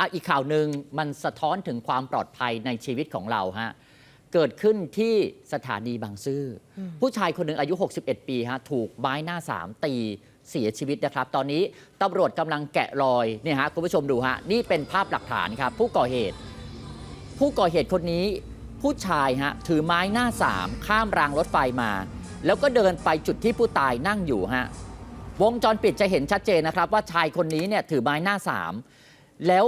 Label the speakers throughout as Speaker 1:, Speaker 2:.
Speaker 1: อะอีกข่าวหนึ่งมันสะท้อนถึงความปลอดภัยในชีวิตของเราฮะเกิดขึ้นที่สถานีบางซื่ออผู้ชายคนหนึ่งอายุ 61 ปีฮะถูกไม้หน้าสามตีเสียชีวิตนะครับ ตอนนี้ตำรวจกำลังแกะรอยเนี่ยฮะคุณผู้ชมดูฮะนี่เป็นภาพหลักฐานครับผู้ก่อเหตุ ผู้ก่อเหตุคนนี้ ผู้ชายฮะถือไม้หน้าสามข้ามรางรถไฟมา แล้วก็เดินไปจุดที่ผู้ตายนั่งอยู่ฮะวงจรปิดจะเห็นชัดเจนนะครับ ว่าชายคนนี้เนี่ยถือไม้หน้าสาม แล้ว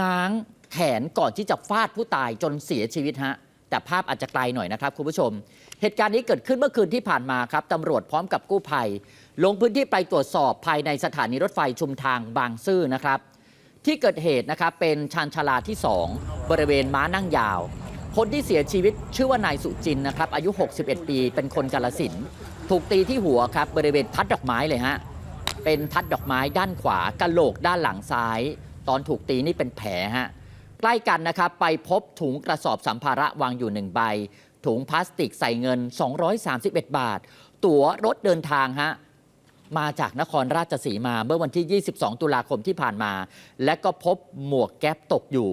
Speaker 1: ง้างแขนก่อนที่จะฟาดผู้ตายจนเสียชีวิตฮะ แต่ภาพอาจจะไกลหน่อยนะครับคุณผู้ชม เหตุการณ์นี้เกิดขึ้นเมื่อคืนที่ผ่านมาครับตำรวจพร้อมกับกู้ภัย ลงพื้นที่ไปตรวจสอบภายในสถานีรถไฟชุมทางบางซื่อนะครับ ที่เกิดเหตุนะครับเป็นชานชาลาที่ 2 บริเวณม้านั่งยาว คนที่เสียชีวิตชื่อว่านายสุจินนะครับอายุ 61 ปี เป็นคนกาลสินถูกตีที่หัวครับบริเวณทัดดอกไม้เลยฮะ เป็นทัดดอกไม้ด้านขวากะโหลกด้านหลังซ้าย ตอนถูกตีนี่เป็นแผลฮะใกล้กันนะครับไปพบถุงกระสอบสัมภาระวางอยู่หนึ่งใบ ถุงพลาสติกใส่เงิน 231 บาท ตั๋วรถเดินทางฮะมาจากนครราชสีมาเมื่อวันที่ 22 ตุลาคมที่ผ่านมา และก็พบหมวกแก๊ปตกอยู่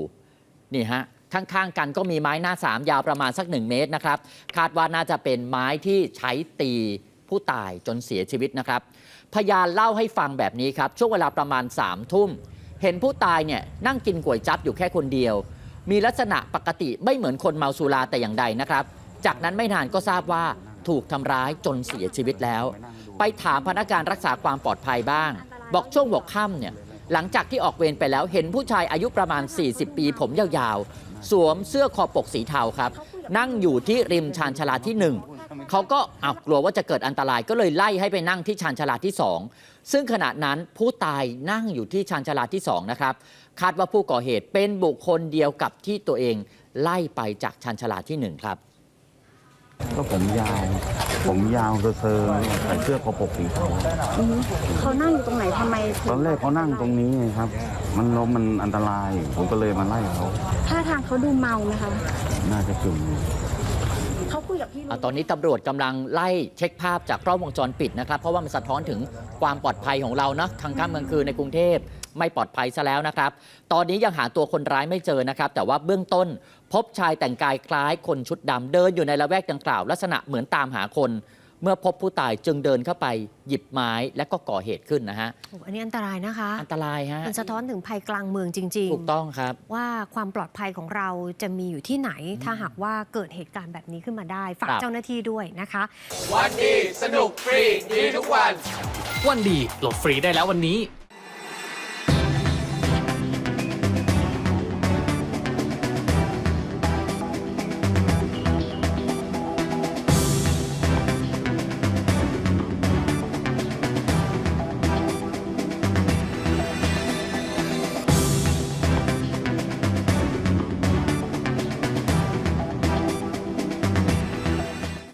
Speaker 1: นี่ฮะข้างๆ กันก็มีไม้หน้าสามยาวประมาณสัก 1 เมตรนะครับ คาดว่าน่าจะเป็นไม้ที่ใช้ตี ผู้ตายจนเสียชีวิตนะครับ พยานเล่าให้ฟังแบบนี้ครับ ช่วงเวลาประมาณ3ามทุ่ม เห็นผู้ตายเนี่ยนั่งกินก๋วยจั๊บอยู่แค่คนเดียว มีลักษณะปกติไม่เหมือนคนเมาสุราแต่อย่างใดนะครับ จากนั้นไม่นานก็ทราบว่าถูกทำร้ายจนเสียชีวิตแล้ว ไปถามพนักงานรักษาความปลอดภัยบ้าง บอกช่วงหัวค่ำเนี่ยหลังจากที่ออกเวรไปแล้วเห็นผู้ชายอายุประมาณ 40 ปีผมยาวๆ สวมเสื้อคอปกสีเทาครับ นั่งอยู่ที่ริมชานชาลาที่หนึ่ง เขาก็อ้าวกลัวว่าจะเกิดอันตรายก็เลยไล่ให้ไปนั่งที่ชานชาลาที่ 2 ซึ่งขณะนั้นผู้ตายนั่งอยู่ที่ชานชาลาที่2นะครับคาดว่าผู้ก่อเหตุเป็นบุคคลเดียวกับที่ตัวเองไล่ไปจากชานชาลาที่ 1 ครับ
Speaker 2: ก็ผมยาว ผมยาวเซอร์ๆใส่เสื้อคอปกสีเทา
Speaker 3: อืมเขานั่งอยู่ตรงไหนทำไมถึง
Speaker 2: ตอนแรกเขานั่งตรงนี้ไงครับ มันล้มมันอันตราย ผมก็เลยมาไล่เขา
Speaker 3: ท่าทางเขาดูเมาไหมคะ
Speaker 2: น่าจะกึ่ง
Speaker 1: ตอนนี้ตำรวจกำลังไล่เช็คภาพจากกล้องวงจรปิดนะครับ เพราะว่ามันสะท้อนถึงความปลอดภัยของเรานะทางค่ำกลางคืนในกรุงเทพไม่ปลอดภัยซะแล้วนะครับ ตอนนี้ยังหาตัวคนร้ายไม่เจอนะครับ แต่ว่าเบื้องต้น พบชายแต่งกายคล้ายคนชุดดำเดินอยู่ในละแวกดังกล่าว ลักษณะเหมือนตามหาคน เมื่อพบผู้ตายจึงเดินเข้าไปหยิบไม้และก็ก่อเหตุขึ้นนะฮะ
Speaker 4: โอ้อันนี้อันตรายนะคะ
Speaker 1: อันตรายฮะ
Speaker 4: มันสะท้อนถึงภัยกลางเมืองจริง
Speaker 1: ถูกต้องครับ
Speaker 4: ๆ ว่าความปลอดภัยของเราจะมีอยู่ที่ไหน ถ้าหากว่าเกิดเหตุการณ์แบบนี้ขึ้นมาได้ ฝาก
Speaker 1: ครับ
Speaker 4: เจ้าหน้าที่ด้วยนะคะ
Speaker 5: วันดี สนุกฟรี ดีทุกวัน
Speaker 6: วันดีโหลดฟรีได้แล้ววันนี้